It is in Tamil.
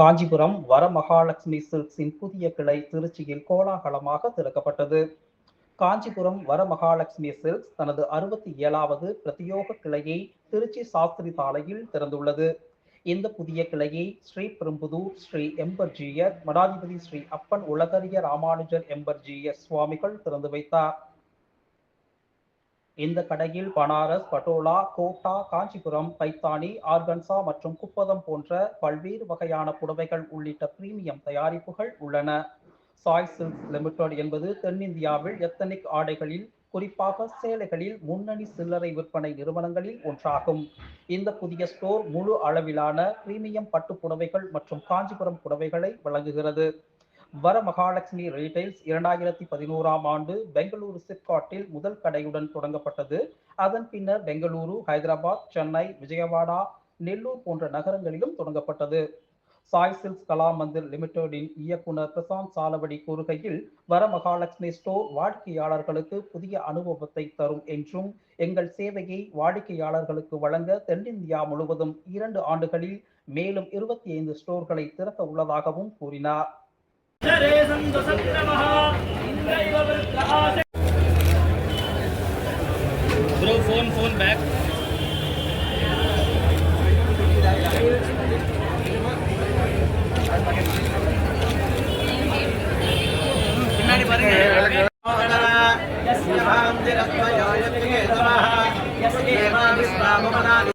காஞ்சிபுரம் வரமகாலட்சுமி சில்க்ஸின் புதிய கிளை திருச்சியில் கோலாகலமாக திறக்கப்பட்டது. காஞ்சிபுரம் வரமகாலட்சுமி சில்க்ஸ் தனது அறுபத்தி ஏழாவது பிரத்யோக கிளையை திருச்சி சாஸ்திரி சாலையில் திறந்துள்ளது. இந்த புதிய கிளையை ஸ்ரீ பெரும்புதூர் ஸ்ரீ எம்பர்ஜியர் மடாதிபதி ஸ்ரீ அப்பன் உலகறிய ராமானுஜர் எம்பர்ஜியர் சுவாமிகள் திறந்து வைத்தார். இந்த கடையில் பனாரஸ் பட்டோலா கோட்டா காஞ்சிபுரம் பைத்தானி ஆர்கன்சா மற்றும் குப்பதம் போன்ற பல்வேறு வகையான புடவைகள் உள்ளிட்ட பிரீமியம் தயாரிப்புகள் உள்ளன. சாய் சில்க்ஸ் லிமிடெட் என்பது தென்னிந்தியாவில் எத்தனிக் ஆடைகளில் குறிப்பாக சேலைகளில் முன்னணி சில்லறை விற்பனை நிறுவனங்களில் ஒன்றாகும். இந்த புதிய ஸ்டோர் முழு அளவிலான பிரீமியம் பட்டு புடவைகள் மற்றும் காஞ்சிபுரம் புடவைகளை வழங்குகிறது. வர மகாலட்சுமி ரீட்டைல்ஸ் இரண்டாயிரத்தி பதினோராம் ஆண்டு பெங்களூரு சிப்காட்டில் முதல் கடையுடன் தொடங்கப்பட்டது. அதன் பின்னர் பெங்களூரு ஹைதராபாத் சென்னை விஜயவாடா நெல்லூர் போன்ற நகரங்களிலும் தொடங்கப்பட்டது. சாய் சில்க்ஸ் கலா மந்திர் லிமிடெடின் இயக்குனர் பிரசாந்த் சாலவடி கூறுகையில் வர மகாலட்சுமி ஸ்டோர் வாடிக்கையாளர்களுக்கு புதிய அனுபவத்தை தரும் என்றும் எங்கள் சேவையை வாடிக்கையாளர்களுக்கு வழங்க தென்னிந்தியா முழுவதும் இரண்டு ஆண்டுகளில் மேலும் இருபத்தி ஐந்து ஸ்டோர்களை திறக்க உள்ளதாகவும் கூறினார். Bro, phone, phone back. பின்னாடி பாருங்க. यस्मान्दिरत्मयो यत्रिकेतमः यस्येवाविस्वामनानि